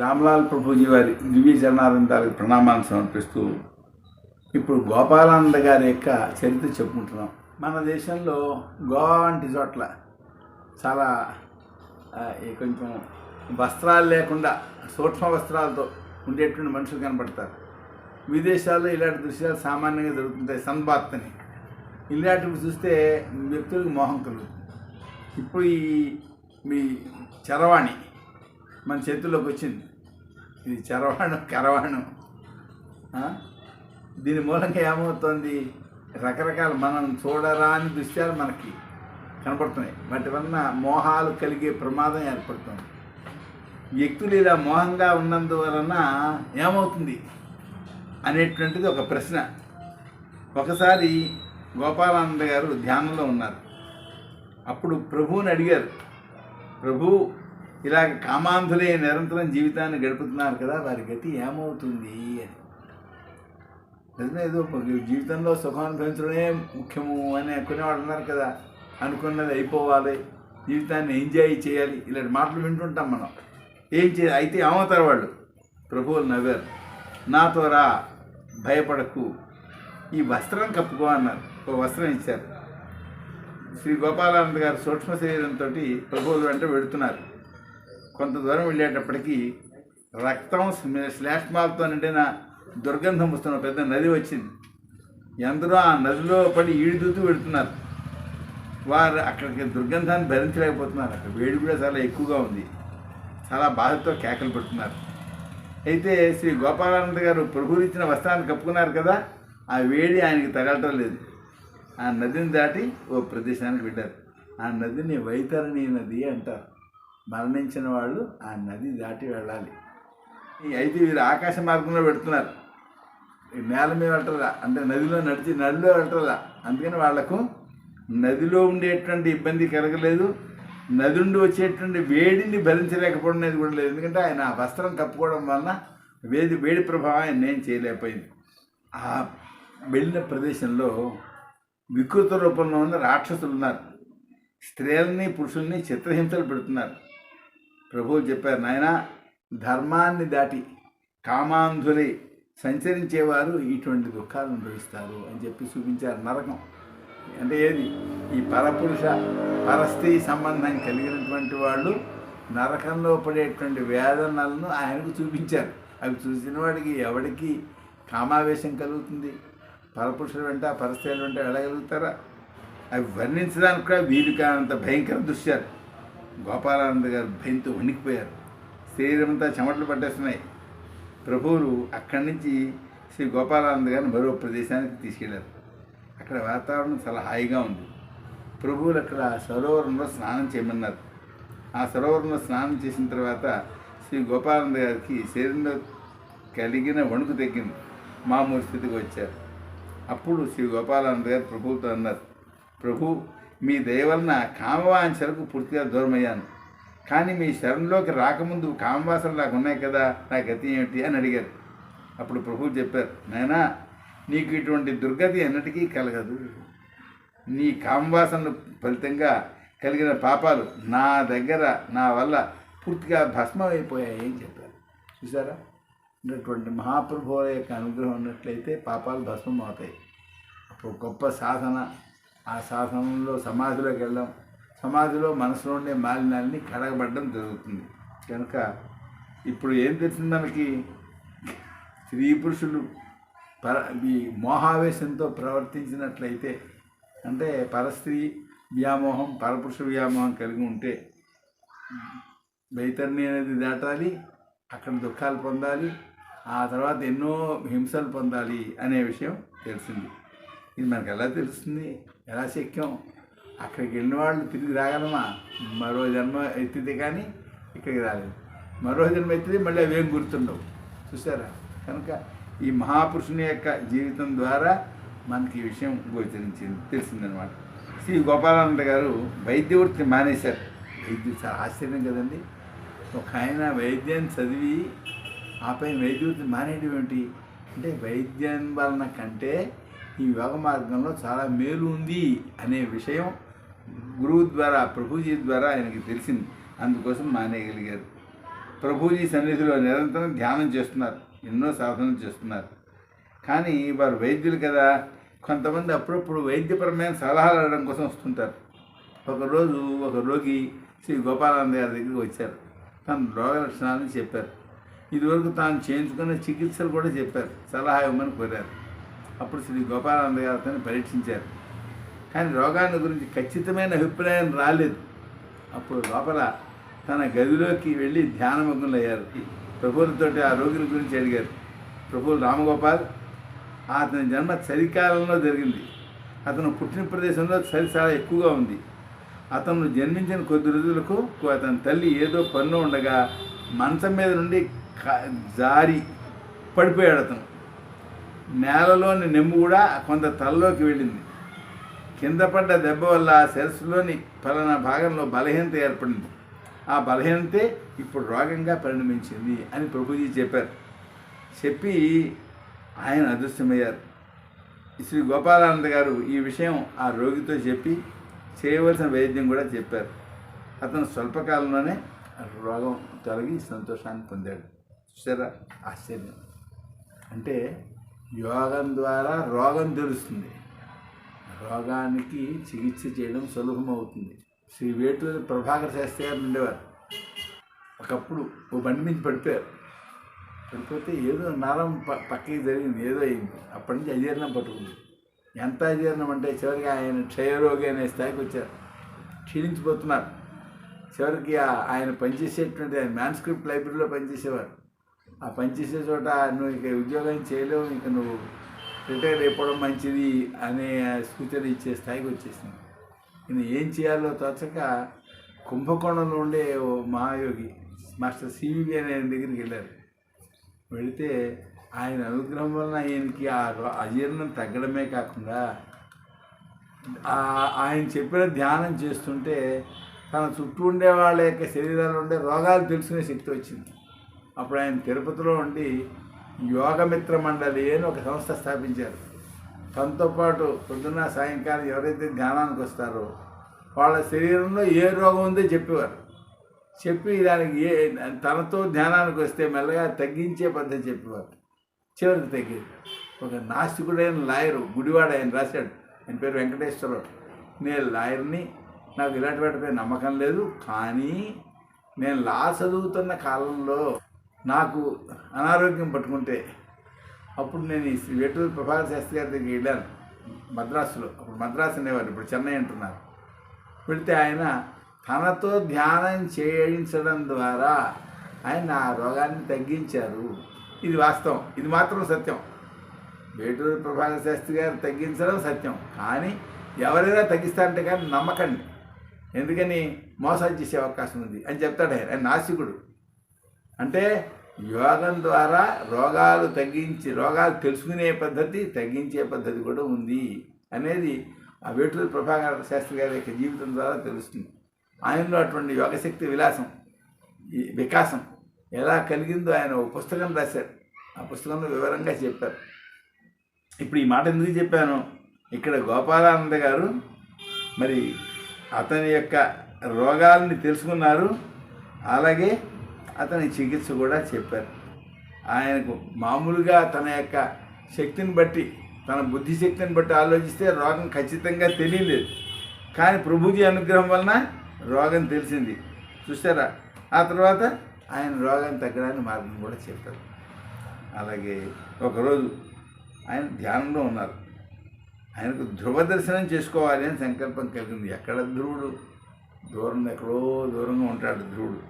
రామ్లాల్ ప్రభుజీ వారి దివ్య చరణానందాలకు ప్రణామాలు సమర్పిస్తూ ఇప్పుడు గోపాలానంద గారి యొక్క చరిత్ర చెప్పుకుంటున్నాం. మన దేశంలో గోవా వంటి చోట్ల చాలా ఈ కొంచెం వస్త్రాలు లేకుండా సూక్ష్మ వస్త్రాలతో ఉండేటువంటి మనుషులు కనపడతారు. విదేశాల్లో ఇలాంటి దృశ్యాలు సామాన్యంగా జరుగుతుంటాయి సంబాత్తని ఇలాంటివి చూస్తే వ్యక్తులకు మోహం కలుగుతుంది. ఇప్పుడు ఈ మీ చరవాణి మన చేతుల్లోకి వచ్చింది. ఇది చరవాణం కరవాణం. దీని మూలంగా ఏమవుతుంది? రకరకాల మనం చూడరాని దృశ్యాలు మనకి కనపడుతున్నాయి. వాటి వలన మోహాలు కలిగే ప్రమాదం ఏర్పడుతుంది. వ్యక్తులు ఇలా మోహంగా ఉన్నందువలన ఏమవుతుంది? అనేటువంటిది ఒక ప్రశ్న. ఒకసారి గోపాలానంద గారు ధ్యానంలో ఉన్నారు. అప్పుడు ప్రభువుని అడిగారు. ప్రభు ఇలాగ కామాంధులే నిరంతరం జీవితాన్ని గడుపుతున్నారు కదా వారి గతి ఏమవుతుంది అని. నిజమే ఏదో జీవితంలో సుఖం అనుభవించడమే ముఖ్యము అని అనుకునేవాడు ఉన్నారు కదా అనుకున్నది అయిపోవాలి జీవితాన్ని ఎంజాయ్ చేయాలి ఇలాంటి మాటలు వింటుంటాం మనం. ఏం చే అయితే ఏమవుతారు వాళ్ళు ప్రభువులు నవ్వారు నాతో రా భయపడకు ఈ వస్త్రం కప్పుకో అన్నారు. ఒక వస్త్రం ఇచ్చారు. శ్రీ గోపాలానంద గారు సూక్ష్మ శరీరంతో ప్రభువులు వెంట వెడుతున్నారు. కొంత దూరం వెళ్ళేటప్పటికీ రక్తం శ్లేష్మాలతో నిండిన దుర్గంధం వస్తున్న పెద్ద నది వచ్చింది. ఎందరో ఆ నదిలో పడి ఈడుదూతూ వెళుతున్నారు. వారు అక్కడికి దుర్గంధాన్ని భరించలేకపోతున్నారు. అక్కడ వేడి కూడా చాలా ఎక్కువగా ఉంది. చాలా బాధతో కేకలు పెడుతున్నారు. అయితే శ్రీ గోపాలానంద గారు ప్రభువులు ఇచ్చిన వస్త్రాన్ని కప్పుకున్నారు కదా ఆ వేడి ఆయనకి తగలటం లేదు. ఆ నదిని దాటి ఓ ప్రదేశానికి వెళ్ళారు. ఆ నదిని వైతరణి నది అంటారు. మరణించిన వాళ్ళు ఆ నది దాటి వెళ్ళాలి. ఈ అయితే వీరు ఆకాశ మార్గంలో పెడుతున్నారు. నేల మీద వెళ్ళటరా అంటే నదిలో నడిచి నదిలో వెళ్ళటరా అందుకని వాళ్ళకు నదిలో ఉండేటువంటి ఇబ్బంది కలగలేదు. నది నుండి వచ్చేటువంటి వేడిని భరించలేకపోవడం అనేది కూడా లేదు. ఎందుకంటే ఆయన ఆ వస్త్రం కప్పుకోవడం వలన వేడి వేడి ప్రభావం ఆయన ఏం చేయలేకపోయింది. ఆ వెళ్ళిన ప్రదేశంలో వికృత రూపంలో ఉన్న రాక్షసులు ఉన్నారు. స్త్రీలని పురుషుల్ని చిత్రహింసలు పెడుతున్నారు. ప్రభువు చెప్పారు నాయన ధర్మాన్ని దాటి కామాంధులై సంచరించేవారు ఇటువంటి దుఃఖాలు అనుభవిస్తారు అని చెప్పి చూపించారు నరకం. అంటే ఏది? ఈ పరపురుష పరస్త్రీ సంబంధం కలిగినటువంటి వాళ్ళు నరకంలో పడేటువంటి వేదనలను ఆయనకు చూపించారు. అవి చూసిన వాడికి ఎవడికి కామావేశం కలుగుతుంది? పరపురుషుల వెంట పరస్త్రీల వెంట వెళ్ళగలుగుతారా? అవి వర్ణించడానికి కూడా వీలు కానంత భయంకర దృశ్యాలు. గోపాలానంద గారు భయంతో వణికిపోయారు. శరీరమంతా చెమటలు పట్టేస్తున్నాయి. ప్రభువులు అక్కడి నుంచి శ్రీ గోపాలానంద గారిని మరో ప్రదేశానికి తీసుకెళ్ళారు. అక్కడ వాతావరణం చాలా హాయిగా ఉంది. ప్రభువులు అక్కడ సరోవరంలో స్నానం చేయమన్నారు. ఆ సరోవరంలో స్నానం చేసిన తర్వాత శ్రీ గోపాలంద గారికి శరీరంలో కలిగిన వణుకు తగ్గింది. మామూలు స్థితికి వచ్చారు. అప్పుడు శ్రీ గోపాలనంద గారు ప్రభువుతో అన్నారు ప్రభు మీ దయవలన కామవాంఛలకు పూర్తిగా దూరమయ్యాను. కానీ మీ శరణంలోకి రాకముందు కామవాసనలు నాకు ఉన్నాయి కదా నా గతి ఏమిటి అని అడిగారు. అప్పుడు ప్రభు చెప్పారు నాయనా నీకు ఇటువంటి దుర్గతి ఎన్నటికీ కలగదు. నీ కామవాసనలు ఫలితంగా కలిగిన పాపాలు నా దగ్గర నా వల్ల పూర్తిగా భస్మమైపోయాయి అని చెప్పారు. చూసారా ఉన్నటువంటి మహాప్రభువుల యొక్క అనుగ్రహం ఉన్నట్లయితే పాపాలు భస్మం అవుతాయి అప్పుడు గొప్ప సాధన ఆ శాసనంలో సమాధిలోకి వెళ్ళడం సమాధిలో మనసులో ఉండే మాలిన్యాలని కడగబడడం జరుగుతుంది. కనుక ఇప్పుడు ఏం తెలిసింది మనకి? స్త్రీ పురుషులు పర ఈ మోహావేశంతో ప్రవర్తించినట్లయితే అంటే పరస్త్రీ వ్యామోహం పరపురుష వ్యామోహం కలిగి ఉంటే వైతరణి అనేది దాటాలి అక్కడ దుఃఖాలు పొందాలి ఆ తర్వాత ఎన్నో హింసలు పొందాలి అనే విషయం తెలిసింది. ఇది మనకు ఎలా తెలుస్తుంది? ఎలా శక్యం? అక్కడికి వెళ్ళిన వాళ్ళు తిరిగి రాగలమా? మరో జన్మ ఎత్తితే కానీ ఇక్కడికి రాలేదు. మరో జన్మ ఎత్తితే మళ్ళీ అవేం గుర్తుండవు. చూసారా కనుక ఈ మహాపురుషుని యొక్క జీవితం ద్వారా మనకి ఈ విషయం గోచరించింది తెలిసిందనమాట శ్రీ గోపాలానంద గారు వైద్యవృత్తి మానేశారు. వైద్యుడు చాలా ఆశ్చర్యం కదండి. ఒక ఆయన వైద్యం చదివి ఆపై పైన వైద్య మానేయడం ఏమిటి? అంటే వైద్యం వలన కంటే ఈ యోగ మార్గంలో చాలా మేలు ఉంది అనే విషయం గురువు ద్వారా ప్రభుజీ ద్వారా ఆయనకి తెలిసింది. అందుకోసం మానేయగలిగారు. ప్రభుజీ సన్నిధిలో నిరంతరం ధ్యానం చేస్తున్నారు. ఎన్నో సాధనలు చేస్తున్నారు. కానీ వారు వైద్యులు కదా. కొంతమంది అప్పుడప్పుడు వైద్యపరమైన సలహాలు అడగడం కోసం వస్తుంటారు. ఒకరోజు ఒక రోగి శ్రీ గోపాలానంద గారి దగ్గరికి వచ్చారు. తన రోగ లక్షణాలను చెప్పారు. ఇదివరకు తాను చేయించుకున్న చికిత్సలు కూడా చెప్పారు. సలహా ఇవ్వమని కోరారు. అప్పుడు శ్రీ గోపాలానంద గారితో పరీక్షించారు. కానీ రోగాన్ని గురించి ఖచ్చితమైన అభిప్రాయం రాలేదు. అప్పుడు లోపల తన గదిలోకి వెళ్ళి ధ్యానమగ్నులయ్యారు ప్రభువులతోటి ఆ రోగిని గురించి అడిగారు. ప్రభువు రామగోపాల్ అతని జన్మ చలికాలంలో జరిగింది. అతను పుట్టిన ప్రదేశంలో చలి చాలా ఎక్కువగా ఉంది. అతను జన్మించిన కొద్ది రోజులకు అతని తల్లి ఏదో పన్ను ఉండగా మంచం మీద నుండి జారి పడిపోయాడు అతను. నేలలోని నెమ్ము కూడా కొంత తలలోకి వెళ్ళింది. కింద పడ్డ దెబ్బ వల్ల శిరస్సులోని పలానా భాగంలో బలహీనత ఏర్పడింది. ఆ బలహీనతే ఇప్పుడు రోగంగా పరిణమించింది అని ప్రభుజీ చెప్పారు. చెప్పి ఆయన అదృశ్యమయ్యారు. శ్రీ గోపాలానంద గారు ఈ విషయం ఆ రోగితో చెప్పి చేయవలసిన వైద్యం కూడా చెప్పారు. అతను స్వల్పకాలంలోనే రోగం తొలగి సంతోషాన్ని పొందాడు. చూసారా ఆశ్చర్యం. అంటే యోగం ద్వారా రోగం తెలుస్తుంది. రోగానికి చికిత్స చేయడం సులభమవుతుంది. శ్రీ వేటూరి ప్రభాకర్ శాస్త్రి గారు ఉండేవారు. ఒకప్పుడు ఓ బండి మీద పడిపోయారు. పడిపోతే ఏదో నరం ప- పక్కకి జరిగింది ఏదో అయింది. అప్పటి నుంచి అజీర్ణం పట్టుకుంది. ఎంత అజీర్ణం అంటే చివరికి ఆయన క్షయరోగి అనే స్థాయికి వచ్చారు. క్షీణించిపోతున్నారు. చివరికి ఆయన పనిచేసేటువంటి ఆయన మ్యాన్స్క్రిప్ట్ లైబ్రరీలో పనిచేసేవారు. ఆ పనిచేసే చోట నువ్వు ఇక ఉద్యోగం చేయలేవు ఇంక నువ్వు రిటైర్ అయిపోవడం మంచిది అనే సూచన ఇచ్చే స్థాయికి వచ్చేసింది. నేను ఏం చేయాలో తోచక కుంభకోణంలో ఉండే ఓ మహాయోగి మాస్టర్ సివివి అనే ఆయన దగ్గరికి వెళ్ళారు. వెళితే ఆయన అనుగ్రహం వలన ఆయనకి ఆ రో- అజీర్ణం తగ్గడమే కాకుండా ఆయన చెప్పిన ధ్యానం చేస్తుంటే తన చుట్టూ ఉండే వాళ్ళ యొక్క శరీరాలు ఉండే రోగాలు తెలుసుకునే శక్తి వచ్చింది. అప్పుడు ఆయన తిరుపతిలో ఉండి యోగమిత్ర మండలి అని ఒక సంస్థ స్థాపించారు. తనతో పాటు పొద్దున్న సాయంకాలం ఎవరైతే ధ్యానానికి వస్తారో వాళ్ళ శరీరంలో ఏ రోగం ఉందో చెప్పేవారు. చెప్పి దానికి ఏ తనతో ధ్యానానికి వస్తే మెల్లగా తగ్గించే పద్ధతి చెప్పేవారు. చివరికి తగ్గేది. ఒక నాస్తికుడైన లాయరు గుడివాడ ఆయన రాశాడు. ఆయన పేరు వెంకటేశ్వరరావు. నేను లాయర్ని నాకు ఇలాంటి వాటిపై నమ్మకం లేదు కానీ నేను లా చదువుతున్న కాలంలో నాకు అనారోగ్యం పట్టుకుంటే అప్పుడు నేను ఈ శ్రీ వేటూరు ప్రభాకర్ శాస్త్రి గారి దగ్గరికి వెళ్ళాను మద్రాసులో. అప్పుడు మద్రాసు అనేవారు ఇప్పుడు చెన్నై అంటున్నారు. పెడితే ఆయన తనతో ధ్యానం చేయించడం ద్వారా ఆయన ఆ రోగాన్ని తగ్గించారు. ఇది వాస్తవం. ఇది మాత్రం సత్యం. వేటూరు ప్రభాకర్ శాస్త్రి గారు తగ్గించడం సత్యం. కానీ ఎవరైనా తగ్గిస్తారంటే కానీ నమ్మకండి. ఎందుకని మోసం చేసే అవకాశం ఉంది అని చెప్తాడు ఆయన. ఆయన నాసికుడు. అంటే యోగం ద్వారా రోగాలు తగ్గించి రోగాలు తెలుసుకునే పద్ధతి తగ్గించే పద్ధతి కూడా ఉంది అనేది ఆ వేటూరు ప్రభాకర శాస్త్రి గారి యొక్క జీవితం ద్వారా తెలుస్తుంది. ఆయనలో అటువంటి యోగశక్తి విలాసం ఈ వికాసం ఎలా కలిగిందో ఆయన ఒక పుస్తకం రాశారు. ఆ పుస్తకంలో వివరంగా చెప్పారు. ఇప్పుడు ఈ మాట ఎందుకు చెప్పాను? ఇక్కడ గోపాలానంద గారు మరి అతని యొక్క రోగాలని తెలుసుకున్నారు. అలాగే అతని చికిత్స కూడా చెప్పారు. ఆయనకు మామూలుగా తన యొక్క శక్తిని బట్టి తన బుద్ధి శక్తిని బట్టి ఆలోచిస్తే రోగం ఖచ్చితంగా తెలియలేదు. కానీ ప్రభుజీ అనుగ్రహం వలన రోగం తెలిసింది. చూసారా ఆ తర్వాత ఆయన రోగం తగ్గడానికి మార్గం కూడా చెప్పారు. అలాగే ఒకరోజు ఆయన ధ్యానంలో ఉన్నారు. ఆయనకు ధ్రువ దర్శనం చేసుకోవాలి అని సంకల్పం కలిగింది. ఎక్కడ ధ్రువుడు? దూరం ఎక్కడో దూరంగా ఉంటాడు ధ్రువుడు.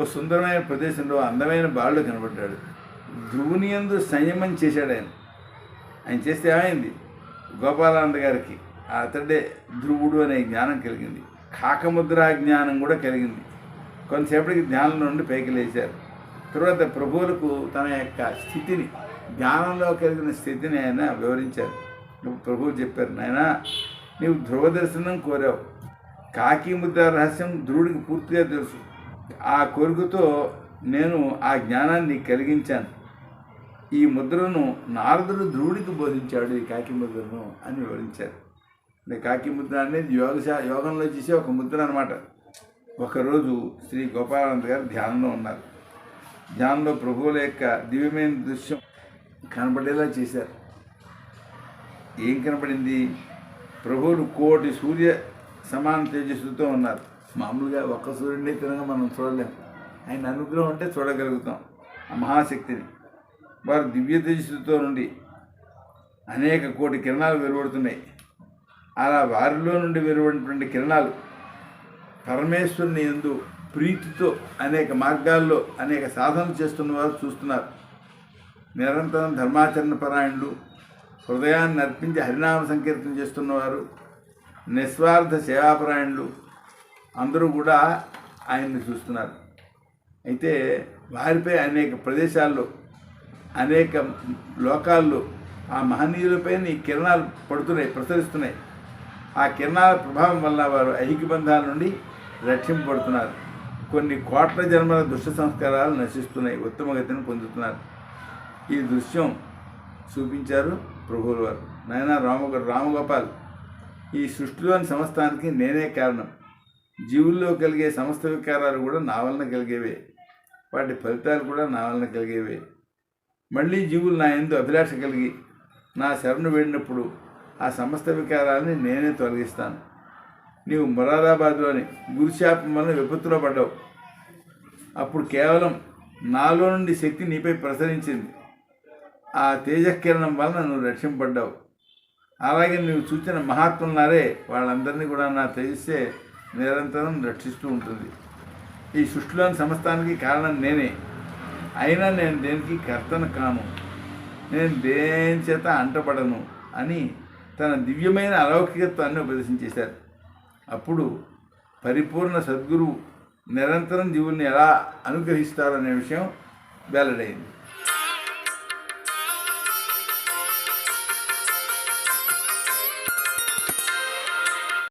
ఓ సుందరమైన ప్రదేశంలో అందమైన బాలుడు కనబడ్డాడు. ధ్రువుని యందు సంయమం చేశాడు ఆయన. ఆయన చేస్తే ఏమైంది? గోపాలానంద గారికి అతడే ధ్రువుడు అనే జ్ఞానం కలిగింది. కాకముద్ర జ్ఞానం కూడా కలిగింది. కొంతసేపటికి ధ్యానం నుండి పైకి లేచారు. తర్వాత ప్రభువులకు తన యొక్క స్థితిని జ్ఞానంలో కలిగిన స్థితిని ఆయన వివరించారు. ప్రభువు చెప్పారు నాయనా నీవు ధ్రువ దర్శనం కోరావు. కాకి ముద్ర రహస్యం ధ్రువుడికి పూర్తిగా తెలుసు. ఆ కొరుకుతో నేను ఆ జ్ఞానాన్ని కలిగించాను. ఈ ముద్రను నారదుడు ధ్రువుడికి బోధించాడు ఈ కాకి ముద్రను అని వివరించారు. కాకి ముద్ర అనేది యోగ యోగంలో చేసే ఒక ముద్ర అనమాట ఒకరోజు శ్రీ గోపాలానంద గారు ధ్యానంలో ఉన్నారు. ధ్యానంలో ప్రభువుల యొక్క దివ్యమైన దృశ్యం కనబడేలా చేశారు. ఏం కనపడింది? ప్రభువులు కోటి సూర్య సమాన తేజస్సుతో ఉన్నారు. మామూలుగా ఒక్క సూర్యుడిని తినగా మనం చూడలేం. ఆయన అనుగ్రహం ఉంటే చూడగలుగుతాం. ఆ మహాశక్తిని. వారు దివ్య దృష్టితో నుండి అనేక కోటి కిరణాలు వెలువడుతున్నాయి. అలా వారిలో నుండి వెలువడినటువంటి కిరణాలు పరమేశ్వరుని ఎందు ప్రీతితో అనేక మార్గాల్లో అనేక సాధనలు చేస్తున్న వారు చూస్తున్నారు. నిరంతరం ధర్మాచరణ పరాయణులు హృదయాన్ని అర్పించి హరినామ సంకీర్తన చేస్తున్నవారు నిస్వార్థ సేవాపరాయణులు అందరూ కూడా ఆయన్ని చూస్తున్నారు. అయితే వారిపై అనేక ప్రదేశాల్లో అనేక లోకాల్లో ఆ మహనీయులపైన ఈ కిరణాలు పడుతున్నాయి ప్రసరిస్తున్నాయి. ఆ కిరణాల ప్రభావం వల్ల వారు ఐహిక బంధాల నుండి రక్షింపబడుతున్నారు. కొన్ని కోట్ల జన్మల దుష్ట సంస్కారాలు నశిస్తున్నాయి ఉత్తమగతిని పొందుతున్నారు. ఈ దృశ్యం చూపించారు ప్రభువుల వారు. నాయన రామ రామగోపాల్. ఈ సృష్టిలోని సమస్తానికి నేనే కారణం. జీవుల్లో కలిగే సమస్త వికారాలు కూడా నా వలన కలిగేవే. వాటి ఫలితాలు కూడా నా వలన కలిగేవే. మళ్ళీ జీవులు నా ఎందు అభిలాష కలిగి నా శరణు వేడినప్పుడు ఆ సమస్త వికారాలని నేనే తొలగిస్తాను. నీవు మొరాదాబాద్లోని గురుశాపం వలన విపత్తులో పడ్డావు. అప్పుడు కేవలం నాలో నుండి శక్తి నీపై ప్రసరించింది. ఆ తేజకిరణం వలన నువ్వు రక్షింపడ్డావు అలాగే నువ్వు చూచిన మహాత్ములున్నారే వాళ్ళందరినీ కూడా నా తేజస్సే నిరంతరం రక్షిస్తూ ఉంటుంది. ఈ సృష్టిలోని సమస్తానికి కారణం నేనే. అయినా నేను దేనికి కర్తను కాను? నేను దేని చేత అంటపడను అని తన దివ్యమైన అలౌకికత్వాన్ని ఉపదేశించేశారు. అప్పుడు పరిపూర్ణ సద్గురువు నిరంతరం జీవుల్ని ఎలా అనుగ్రహిస్తారనే విషయం వెల్లడైంది.